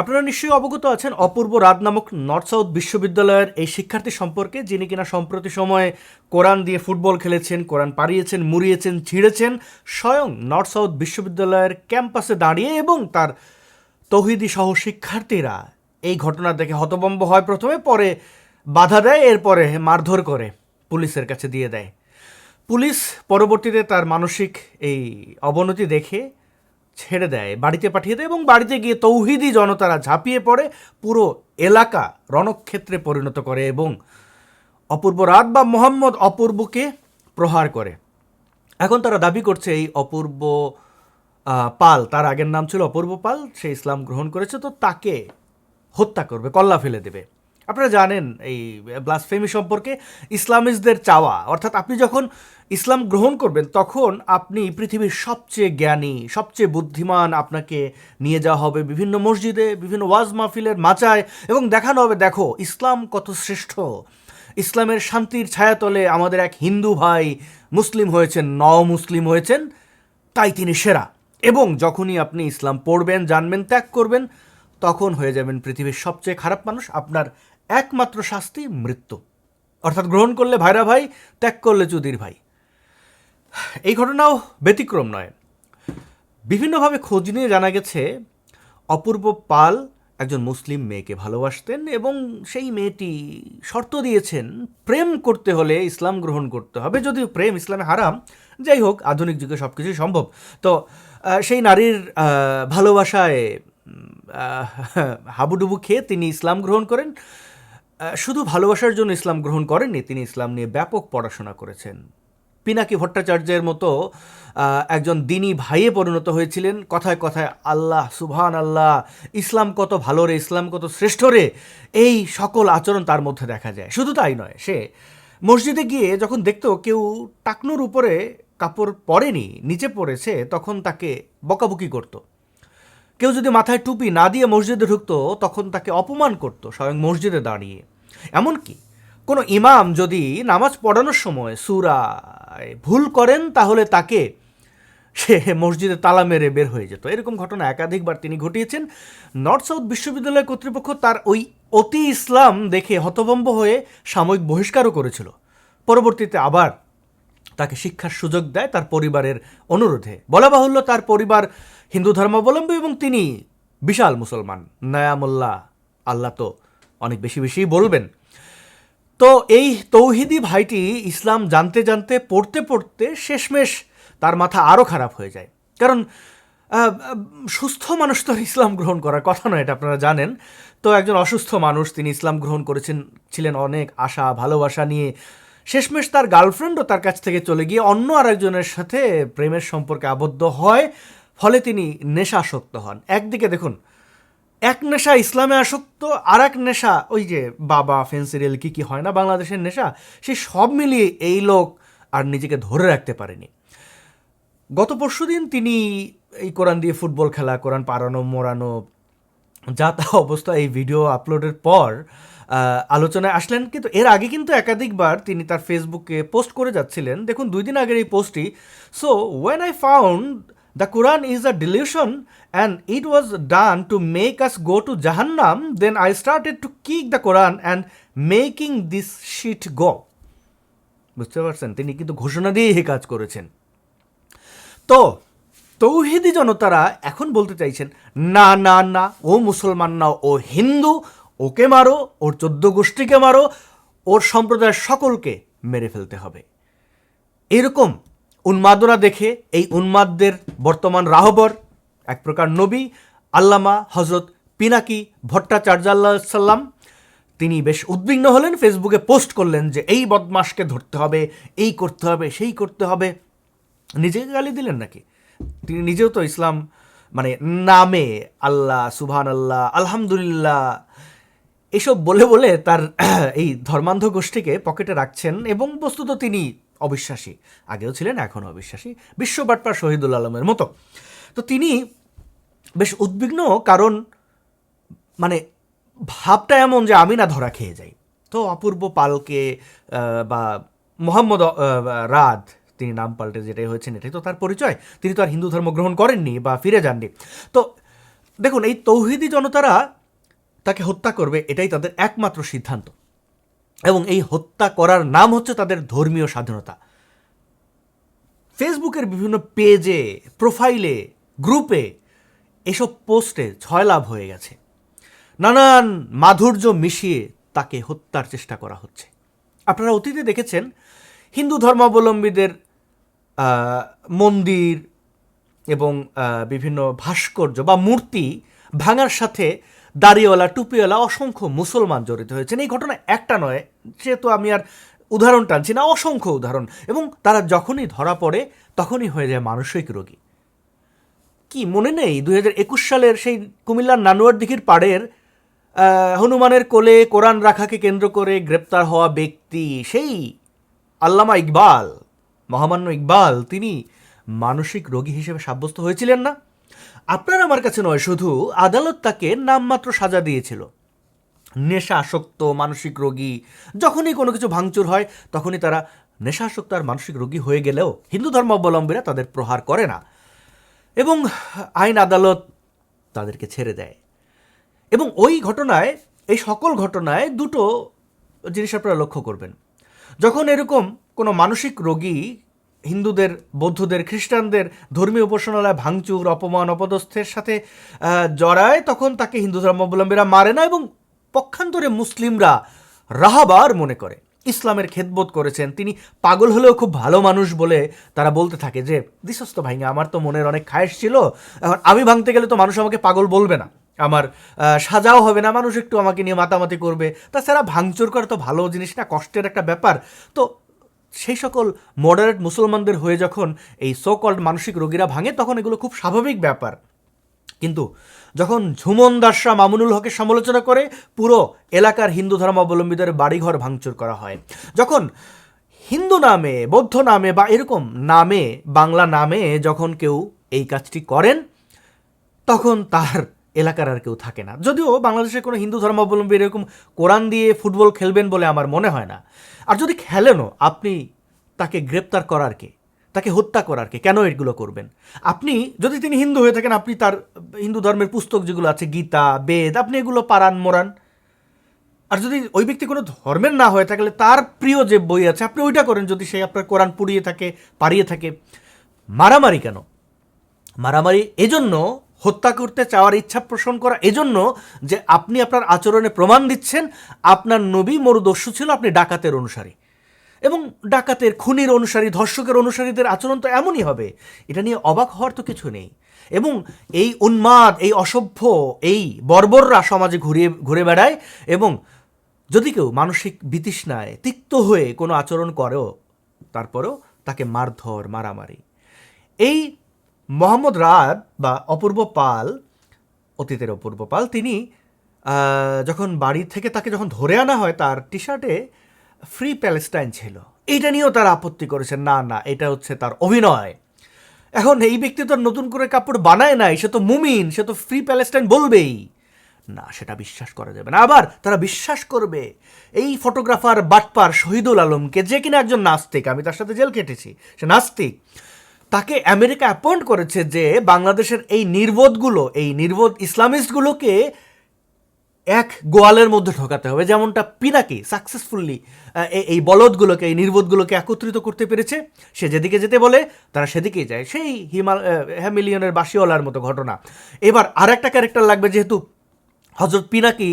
আপনারা নিশ্চয়ই অবগত আছেন, অপূর্ব রাত নামক নর্থ সাউথ বিশ্ববিদ্যালয়ের এই শিক্ষার্থী সম্পর্কে, যিনি কিনা সম্প্রতি সময়ে কোরআন দিয়ে ফুটবল খেলেছেন, কোরআন পাড়িয়েছেন, মুড়িয়েছেন, ছিঁড়েছেন, স্বয়ং নর্থ সাউথ বিশ্ববিদ্যালয়ের ক্যাম্পাসে দাঁড়িয়ে এবং তার তৌহিদি সহ শিক্ষার্থীরা এই ঘটনা দেখে হতবম্ব হয় প্রথমে, পরে বাধা দেয়, এরপরে মারধর করে পুলিশের কাছে দিয়ে দেয়। পুলিশ পরবর্তীতে তার মানসিক এই অবনতি দেখে ছেড়ে দেয়, বাড়িতে পাঠিয়ে দেয় এবং বাড়িতে গিয়ে তৌহিদি জনতারা ঝাঁপিয়ে পড়ে, পুরো এলাকা রণক্ষেত্রে পরিণত করে এবং অপূর্ব রাত বা মোহাম্মদ অপূর্বকে প্রহার করে। এখন তারা দাবি করছে এই অপূর্ব পাল, তার আগের নাম ছিল অপূর্ব পাল, সে ইসলাম গ্রহণ করেছে, তো তাকে হত্যা করবে, কল্লা ফেলে দেবে। আপনারা জানেন এই ব্লাসফেমি সম্পর্কে ইসলামিস্টদের চাওয়া। অর্থাৎ আপনি যখন ইসলাম গ্রহণ করবেন, তখন আপনি পৃথিবীর সবচেয়ে জ্ঞানী, সবচেয়ে বুদ্ধিমান আপনাকে নিয়ে যাওয়া হবে। বিভিন্ন মসজিদে, বিভিন্ন ওয়াজ মাহফিলের মাচায় এবং দেখানো হবে, দেখো, ইসলাম কত শ্রেষ্ঠ। ইসলামের শান্তির ছায়াতলে আমাদের এক হিন্দু ভাই মুসলিম হয়েছেন ন মুসলিম হয়েছেন, তাই তিনি সেরা। এবং যখনই আপনি ইসলাম পড়বেন, জানবেন, ত্যাগ করবেন, তখন হয়ে যাবেন পৃথিবীর সবচেয়ে খারাপ মানুষ, আপনার একমাত্র শাস্তি মৃত্যু। অর্থাৎ গ্রহণ করলে ভাইরা ভাই, ত্যাগ করলে চুদির ভাই। এই ঘটনাও ব্যতিক্রম নয়। বিভিন্নভাবে খোঁজ নিয়ে জানা গেছে, অপূর্ব পাল একজন মুসলিম মেয়েকে ভালোবাসতেন এবং সেই মেয়েটি শর্ত দিয়েছেন, প্রেম করতে হলে ইসলাম গ্রহণ করতে হবে। যদিও প্রেম ইসলামে হারাম, যাই হোক, আধুনিক যুগে সব কিছুই সম্ভব। তো সেই নারীর ভালোবাসায় হাবুডুবু খেয়ে তিনি ইসলাম গ্রহণ করেন। শুধু ভালোবাসার জন্য ইসলাম গ্রহণ করেননি, তিনি ইসলাম নিয়ে ব্যাপক পড়াশোনা করেছেন। পিনাকি ভট্টাচার্যের মতো একজন দিনী ভাইয়ে পরিণত হয়েছিলেন। কথায় কথায়, আল্লাহ সুবহান আল্লাহ ইসলাম কত ভালো রে, ইসলাম কত শ্রেষ্ঠ রে। এই সকল আচরণ তার মধ্যে দেখা যায়। শুধু তাই নয়, সে মসজিদে গিয়ে যখন দেখতো কেউ টাকনুর উপরে কাপড় পরেনি, নিচে পড়েছে, তখন তাকে বকাবকি করতো। কেউ যদি মাথায় টুপি না দিয়ে মসজিদে ঢুকতো, তখন তাকে অপমান করতো স্বয়ং মসজিদে দাঁড়িয়ে। এমনকি কোনো ইমাম যদি নামাজ পড়ানোর সময় সুরায় ভুল করেন, তাহলে তাকে সে মসজিদে তালা মেরে বের হয়ে যেত। এরকম ঘটনা একাধিকবার তিনি ঘটিয়েছেন। নর্থ সাউথ বিশ্ববিদ্যালয় কর্তৃপক্ষ তার ওই অতি ইসলাম দেখে হতভম্ব হয়ে সাময়িক বহিষ্কারও করেছিল। পরবর্তীতে আবার তাকে শিক্ষার সুযোগ দেয় তার পরিবারের অনুরোধে। বলা বাহুল্য তার পরিবার হিন্দু ধর্মাবলম্বী এবং তিনি বিশাল মুসলমান। নয়ামুল্লাহ, আল্লাহ তো অনেক বেশি বেশি বলবেন। তো এই তৌহিদি ভাইটি ইসলাম জানতে জানতে, পড়তে পড়তে শেষমেশ তার মাথা আরও খারাপ হয়ে যায়। কারণ সুস্থ মানুষ তো ইসলাম গ্রহণ করার কথা নয়, এটা আপনারা জানেন। তো একজন অসুস্থ মানুষ তিনি ইসলাম গ্রহণ করেছেন, ছিলেন অনেক আশা, ভালোবাসা নিয়ে। শেষমেশ তার গার্লফ্রেন্ডও তার কাছ থেকে চলে গিয়ে অন্য আরেকজনের সাথে প্রেমের সম্পর্কে আবদ্ধ হয়, ফলে তিনি নেশাসক্ত হন। একদিকে দেখুন, এক নেশা ইসলামে আসক্ত আর এক নেশা ওই যে বাবা ফেন্সিরেল কী কী হয় না বাংলাদেশের নেশা, সে সব মিলিয়ে এই লোক আর নিজেকে ধরে রাখতে পারেনি। গত পরশুদিন তিনি এই কোরআন দিয়ে ফুটবল খেলা, কোরআন পাড়ানো, মোড়ানো, যা তা অবস্থা এই ভিডিও আপলোডের পর আলোচনায় আসলেন, কিন্তু এর আগে কিন্তু একাধিকবার তিনি তার ফেসবুকে পোস্ট করে যাচ্ছিলেন। দেখুন, দুই দিন আগের এই পোস্টটি so when I found the Quran is a delusion and it was done to make us go to jahannam then I started to kick the Quran and making this shit go বুঝতে পারছেন? তিনি কিন্তু ঘোষণা দিয়েই এই কাজ করেছেন। তো, তৌহিদি জনতারা এখন বলতে চাইছেন, না না না, ও মুসলমান না, ও হিন্দু ওকে মারো, ওর চোদ্দ গোষ্ঠীকে মারো, ওর সম্প্রদায়ের সকলকে মেরে ফেলতে হবে। এরকম উন্মাদনা দেখে এই উন্মাদদের বর্তমান রাহবর, এক প্রকার নবী, আল্লামা হজরত পিনাকি ভট্টাচার্য আল্লাহ সাল্লাম তিনি বেশ উদ্বিগ্ন হলেন, ফেসবুকে পোস্ট করলেন যে এই বদমাসকে ধরতে হবে, এই করতে হবে, সেই করতে হবে। নিজেকে গালি দিলেন নাকি? তিনি নিজেও তো ইসলাম মানে নামে আল্লাহ সুবহান আল্লাহ আলহামদুলিল্লাহ এসব বলে বলে তার এই ধর্মান্ধ গোষ্ঠীকে পকেটে রাখছেন এবং বস্তুত তিনি অবিশ্বাসী। আগেও ছিলেন, এখনও অবিশ্বাসী। বিশ্ব বাটপার শহীদুল আলমের মতো। তো তিনি বেশ উদ্বিগ্ন, কারণ মানে ভাবটা এমন যে আমি না ধরা খেয়ে যাই। তো অপূর্ব পালকে বা মোহাম্মদ রাদ, তিনি নাম পাল্টে যেটাই হয়েছেন এটাই তো তার পরিচয়। তিনি তো আর হিন্দু ধর্ম গ্রহণ করেননি বা ফিরে যাননি। তো দেখুন, এই তৌহিদি জনতারা তাকে হত্যা করবে, এটাই তাদের একমাত্র সিদ্ধান্ত। এবং এই হত্যা করার নাম হচ্ছে তাদের ধর্মীয় স্বাধীনতা। ফেসবুকের বিভিন্ন পেজে, প্রোফাইলে, গ্রুপে এসব পোস্টে ছয় লাভ হয়ে গেছে। নানান মাধুর্য মিশিয়ে তাকে হত্যার চেষ্টা করা হচ্ছে। আপনারা অতীতে দেখেছেন, হিন্দু ধর্মাবলম্বীদের মন্দির এবং বিভিন্ন ভাস্কর্য বা মূর্তি ভাঙার সাথে দাড়িওয়ালা, টুপিওয়ালা অসংখ্য মুসলমান জড়িত হয়েছেন। এই ঘটনা একটা নয় যেহেতু আমি আর উদাহরণ টানছি না, অসংখ্য উদাহরণ। এবং তারা যখনই ধরা পড়ে, তখনই হয়ে যায় মানসিক রোগী। কি মনে নেই? একুশ সালের সেই কুমিল্লার নানুয়ার দিঘির পাড়ের হনুমানের কোলে কোরআন রাখাকে কেন্দ্র করে গ্রেপ্তার হওয়া ব্যক্তি, সেই আল্লামা ইকবাল, মহামান্য ইকবাল, তিনি মানসিক রোগী হিসেবে সাব্যস্ত হয়েছিলেন না? আপনার আমার কাছে নয়, শুধু আদালত তাকে নামমাত্র সাজা দিয়েছিল। নেশা আসক্ত মানসিক রোগী, যখনই কোনো কিছু ভাঙচুর হয়, তখনই তারা নেশা আসক্ত আর মানসিক রোগী হয়ে গেলেও হিন্দু ধর্মাবলম্বীরা তাদের প্রহার করে না এবং আইন আদালত তাদেরকে ছেড়ে দেয়। এবং ওই ঘটনায়, এই সকল ঘটনায় দুটো জিনিস আপনারা লক্ষ্য করবেন। যখন এরকম কোনো মানসিক রোগী হিন্দুদের, বৌদ্ধদের, খ্রিস্টানদের ধর্মীয় উপাসনালয় ভাঙচুর, অপমান, অপদস্থের সাথে জড়ায়, তখন তাকে হিন্দু ধর্মাবলম্বীরা মারে না এবং পক্ষান্তরে মুসলিমরা রাহাবার মনে করে। ইসলামের খেদবোধ করেছেন। তিনি পাগল হলেও খুব ভালো মানুষ বলে তারা বলতে থাকে যে, দিশস্ত ভাইঙ্গা আমার তো মনের অনেক খায়েশ ছিল। এখন আমি ভাঙতে গেলে তো মানুষ আমাকে পাগল বলবে না। আমার সাজাও হবে না। মানুষ একটু আমাকে নিয়ে মাতামাতি করবে। তাছাড়া ভাঙচুর করা তো ভালো জিনিস না, কষ্টের একটা ব্যাপার। তো সেই সকল মডারেট মুসলমানদের হয়ে যখন এই সো কল্ড মানসিক রোগীরা ভাঙে, তখন এগুলো খুব স্বাভাবিক ব্যাপার। কিন্তু যখন ঝুমন দাসরা মামুনুল হকের সমালোচনা করে, পুরো এলাকার হিন্দু ধর্মাবলম্বীদের বাড়িঘর ভাঙচুর করা হয়। যখন হিন্দু নামে, বৌদ্ধ নামে বা এরকম নামে, বাংলা নামে যখন কেউ এই কাজটি করেন, তখন তার এলাকার আর কেউ থাকে না। যদিও বাংলাদেশের কোনো হিন্দু ধর্মাবলম্বী এরকম কোরআন দিয়ে ফুটবল খেলবেন বলে আমার মনে হয় না। আর যদি খেলেনও, আপনি তাকে গ্রেপ্তার করার কে? তাকে হত্যা করার কে? কেন এগুলো করবেন? আপনি যদি তিনি হিন্দু হয়ে থাকেন, আপনি তার হিন্দু ধর্মের পুস্তক যেগুলো আছে, গীতা, বেদ, আপনি এগুলো পারান, মোরান। আর যদি ওই ব্যক্তি কোনো ধর্মের না হয়ে থাকলে, তার প্রিয় যে বই আছে, আপনি ওইটা করেন যদি সে আপনার কোরআন পুড়িয়ে থাকে পারিয়ে থাকে। মারামারি কেন? মারামারি এজন্য হত্যা করতে চাওয়ার ইচ্ছা পোষণ করা এজন্য যে আপনি আপনার আচরণে প্রমাণ দিচ্ছেন, আপনার নবী মরুদস্যু ছিল, আপনি ডাকাতের অনুসারী। এবং ডাকাতের, খুনির অনুসারী, ধর্ষকের অনুসারীদের আচরণ তো এমনই হবে। এটা নিয়ে অবাক হওয়ার তো কিছু নেই। এবং এই উন্মাদ, এই অসভ্য, এই বর্বররা সমাজে ঘুরিয়ে, ঘুরে বেড়ায় এবং যদি কেউ মানসিক বিতৃষ্ণায় তিক্ত হয়ে কোনো আচরণ করেও, তারপরেও তাকে মারধর, মারামারি। এই মোহাম্মদ রাত বা অপূর্ব পাল, অতীতের অপূর্ব পাল, তিনি যখন বাড়ি থেকে তাকে যখন ধরে আনা হয়, তার টি শার্টে ফ্রি প্যালেস্টাইন ছিল। এইটা নিয়েও তার আপত্তি করেছেন, না না, এটা হচ্ছে তার অভিনয়। এখন এই ব্যক্তি তো নতুন করে কাপড় বানায় নাই, সে তো মুমিন, সে তো ফ্রি প্যালেস্টাইন বলবেই। না, সেটা বিশ্বাস করা যাবে না। আবার তারা বিশ্বাস করবে, এই ফটোগ্রাফার বাটপার শহীদুল আলমকে, যে কিনা একজন নাস্তিক, আমি তার সাথে জেল কেটেছি সে নাস্তিক। তাকে আমেরিকা অ্যাপয়েন্ট করেছে যে বাংলাদেশের এই নির্বোধগুলো, এই নির্বোধ ইসলামিস্টগুলোকে এক গোয়ালের মধ্যে ঢোকাতে হবে। যেমনটা পিনাকি সাকসেসফুলি এই বলদগুলোকে, এই নির্বোধগুলোকে একত্রিত করতে পেরেছে। সে যেদিকে যেতে বলে, তারা সেদিকেই যায়। সেই হিমাল হ্যামিলিয়নের বাসিওয়ালার মতো ঘটনা। এবার আর একটা ক্যারেক্টার লাগবে যেহেতু হজরত পিনাকি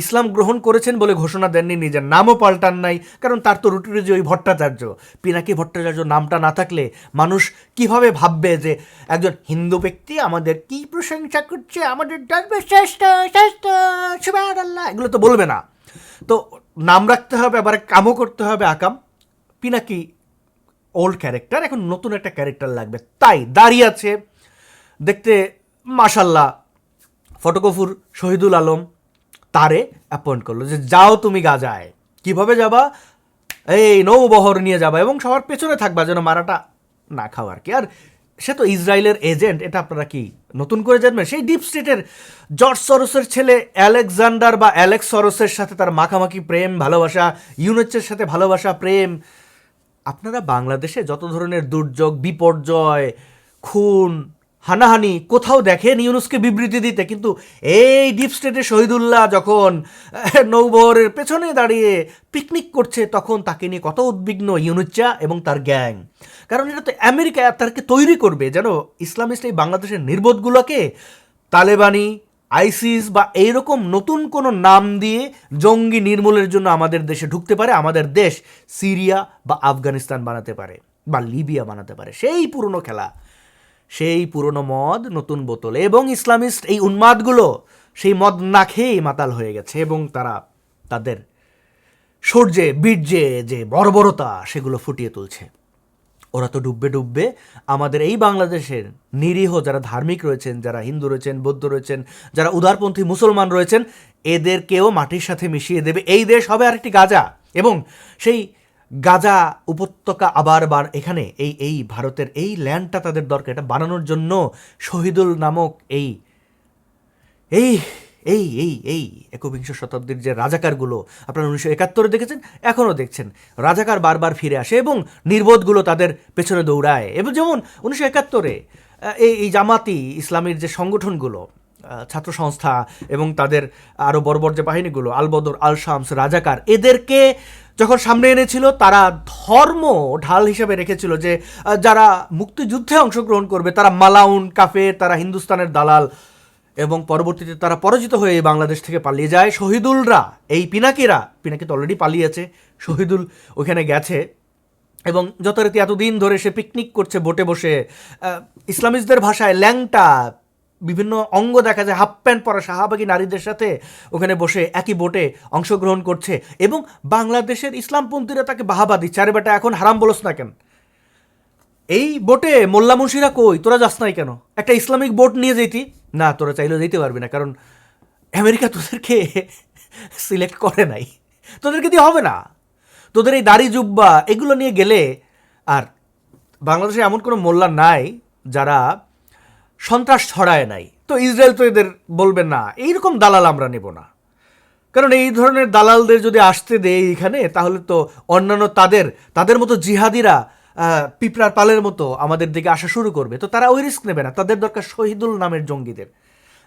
ইসলাম গ্রহণ করেছেন বলে ঘোষণা দেননি, নিজের নামও পাল্টান নাই, কারণ তার তো রুটি রুজি ওই ভট্টাচার্য। পিনাকি ভট্টাচার্য নামটা না থাকলে মানুষ কীভাবে ভাববে যে একজন হিন্দু ব্যক্তি আমাদের কি প্রশংসা করছে, আমাদের শ্রেষ্ঠ শ্রেষ্ঠ, সুবহানাল্লাহ, এগুলো তো বলবে না। তো নাম রাখতে হবে, আবার কামও করতে হবে আকাম। পিনাকি ওল্ড ক্যারেক্টার এখন নতুন একটা ক্যারেক্টার লাগবে। তাই দাঁড়িয়ে আছে, দেখতে মাশাল্লাহ ফটোকফুর শহীদুল আলম তারে অ্যাপয়েন্ট করল যে, যাও তুমি গাজায়। কীভাবে যাবা? এই নৌবহর নিয়ে যাবা এবং সবার পেছনে থাকবা যেন মারাটা না খাও আর কি। আর সে তো ইসরায়েলের এজেন্ট, এটা আপনারা কি নতুন করে জানবেন? সেই ডিপ স্টেটের জর্জ সরোসের ছেলে অ্যালেকজান্ডার বা অ্যালেক্স সরোসের সাথে তার মাখামাখি প্রেম, ভালোবাসা, ইউনেচের সাথে ভালোবাসা, প্রেম। আপনারা বাংলাদেশে যত ধরনের দুর্যোগ, বিপর্যয়, খুন হানাহানি, কোথাও দেখেন ইউনুসকে বিবৃতি দিতে, কিন্তু এই ডিপ স্টেটে শহীদুল্লাহ যখন নৌবহরের পেছনে দাঁড়িয়ে পিকনিক করছে, তখন তাকে নিয়ে কত উদ্বিগ্ন ইউনুচ্চা এবং তার গ্যাং। কারণ এটা তো আমেরিকা তাকে তৈরি করবে, যেন ইসলামিস্ট এই বাংলাদেশের নির্বোধগুলোকে তালেবানি, আইসিস বা এইরকম নতুন কোনো নাম দিয়ে জঙ্গি নির্মূলের জন্য আমাদের দেশে ঢুকতে পারে, আমাদের দেশ সিরিয়া বা আফগানিস্তান বানাতে পারে বা লিবিয়া বানাতে পারে। সেই পুরনো খেলা। সেই পুরনো মদ, নতুন বোতলে এবং ইসলামিস্ট এই উন্মাদগুলো সেই মদ না খেয়েই মাতাল হয়ে গেছে এবং তারা তাদের সূর্যে, বীর্যে যে বর্বরতা সেগুলো ফুটিয়ে তুলছে। ওরা তো ডুববে ডুববে আমাদের এই বাংলাদেশের নিরীহ যারা ধার্মিক রয়েছেন, যারা হিন্দু রয়েছেন, বৌদ্ধ রয়েছেন, যারা উদারপন্থী মুসলমান রয়েছেন, এদেরকেও মাটির সাথে মিশিয়ে দেবে। এই দেশ হবে আরেকটি গাজা এবং সেই গাজা উপত্যকা আবার বার এখানে এই এই ভারতের এই ল্যান্ডটা তাদের দরকার, এটা বানানোর জন্য শহীদুল নামক এই এই এই এই এই একবিংশ শতাব্দীর যে রাজাকারগুলো, আপনারা উনিশশো একাত্তরে দেখেছেন, এখনও দেখছেন। রাজাকার বারবার ফিরে আসে এবং নির্বোধগুলো তাদের পেছনে দৌড়ায়। এবং যেমন উনিশশো একাত্তরে এই এই জামাতি ইসলামের যে সংগঠনগুলো ছাত্র সংস্থা এবং তাদের আরও বড় বড় যে বাহিনীগুলো আলবদর আল শামস, রাজাকার, এদেরকে যখন সামনে এনেছিল, তারা ধর্ম ঢাল হিসেবে রেখেছিল যে যারা মুক্তিযুদ্ধে অংশগ্রহণ করবে, তারা মালাউন, কাফের, তারা হিন্দুস্তানের দালাল এবং পরবর্তীতে তারা পরাজিত হয়ে বাংলাদেশ থেকে পালিয়ে যায়। শহীদুলরা, এই পিনাকিরা, পিনাকি তো অলরেডি পালিয়েছে, শহীদুল ওখানে গেছে এবং যথারীতি এতদিন ধরে সে পিকনিক করছে বোটে বসে। ইসলামিস্টদের ভাষায় ল্যাংটা বিভিন্ন অঙ্গ দেখা যায়। হাফ প্যান্ট পরা শাহাবাগী নারীদের সাথে ওখানে বসে একই বোটে অংশগ্রহণ করছে এবং বাংলাদেশের ইসলামপন্থীরা তাকে বাহাবা দিচ্ছে। আরে বেটা, এখন হারাম বলস না কেন? এই বোটে মোল্লা মুন্সিরা কই? তোরা যাস নাই কেন? একটা ইসলামিক বোট নিয়ে যেতি। না, তোরা চাইলেও যেতে পারবি না, কারণ আমেরিকা তোদেরকে সিলেক্ট করে নাই। তোদেরকে দিয়ে হবে না। তোদের এই দাড়ি জুব্বা, এগুলো নিয়ে গেলে আর বাংলাদেশে এমন কোনো মোল্লা নাই যারা সন্ত্রাস ছড়ায় নাই। তো ইসরায়েল তো এদের বলবে না, এইরকম দালাল আমরা নেব না। কারণ এই ধরনের দালালদের যদি আসতে দেয় এখানে তাহলে তো অন্যান্য তাদের তাদের মতো জিহাদিরা পিঁপড়ার পালের মতো আমাদের দিকে আসা শুরু করবে। তো তারা ওই রিস্ক নেবে না, তাদের দরকার শহীদুল নামের জঙ্গিদের।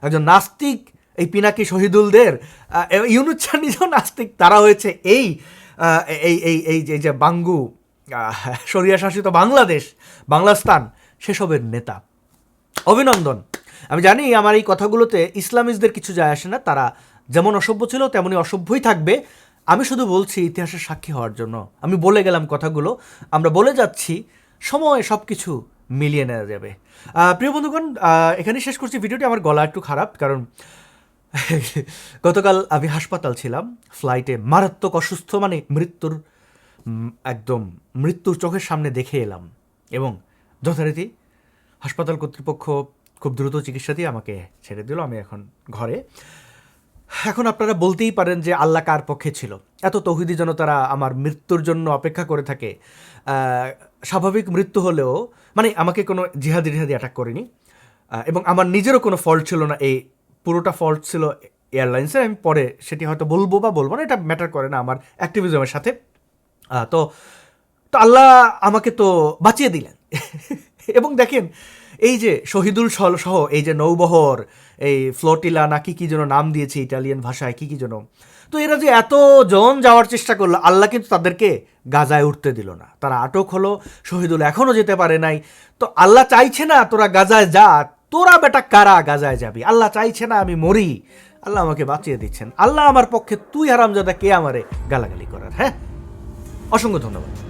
একজন নাস্তিক, এই পিনাকি শহীদুলদের ইউনুচ্ছা নিজেও নাস্তিক, তারা হয়েছে এই এই এই এই যে বাঙ্গু সরিয়া শাসিত বাংলাদেশ, বাংলাস্তান, সেসবের নেতা। অভিনন্দন। আমি জানি আমার এই কথাগুলোতে ইসলামিস্টদের কিছু যায় আসে না, তারা যেমন অসভ্য ছিল তেমনই অসভ্যই থাকবে। আমি শুধু বলছি ইতিহাসের সাক্ষী হওয়ার জন্য। আমি বলে গেলাম কথাগুলো, আমরা বলে যাচ্ছি, সময় সব কিছু মিলিয়ে নেওয়া যাবে। প্রিয় বন্ধুগণ এখানে শেষ করছি। ভিডিওটি আমার গলা একটু খারাপ, কারণ গতকাল আমি হাসপাতাল ছিলাম, ফ্লাইটে মারাত্মক অসুস্থ মানে মৃত্যুর একদম মৃত্যুর চোখের সামনে দেখে এলাম। এবং যথারীতি হাসপাতাল কর্তৃপক্ষ খুব দ্রুত চিকিৎসা দিয়ে আমাকে ছেড়ে দিল, আমি এখন ঘরে। এখন আপনারা বলতেই পারেন যে আল্লাহ কার পক্ষে ছিল। এত তৌহিদি তারা আমার মৃত্যুর জন্য অপেক্ষা করে থাকে। স্বাভাবিক মৃত্যু হলেও মানে আমাকে কোনো জিহাদি জিহাদি অ্যাটাক করেনি। এবং আমার নিজেরও কোনো ফল্ট ছিল না। এই পুরোটা ফল্ট ছিল এয়ারলাইন্সের আমি পরে সেটি হয়তো বলব বা বলব না, এটা ম্যাটার করে না আমার অ্যাক্টিভিজমের সাথে। তো তো আল্লাহ আমাকে তো বাঁচিয়ে দিলেন। এবং দেখেন, এই যে শহীদুল সহ সহ এই যে নৌবহর, এই ফ্লোটিলা না কি কী যেন নাম দিয়েছে ইটালিয়ান ভাষায়, কি কি যেন। তো এরা যে এত জন যাওয়ার চেষ্টা করল, আল্লাহ কিন্তু তাদেরকে গাজায় উঠতে দিল না। তারা আটক হলো, শহীদুল এখনও যেতে পারে নাই। তো আল্লাহ চাইছে না তোরা গাজায় যা, তোরা বেটা কারা গাজায় যাবি? আল্লাহ চাইছে না আমি মরি। আল্লাহ আমাকে বাঁচিয়ে দিচ্ছেন। আল্লাহ আমার পক্ষে তুই হারামজাদা কে আমারে গালাগালি করার হ্যাঁ? অসংখ্য ধন্যবাদ।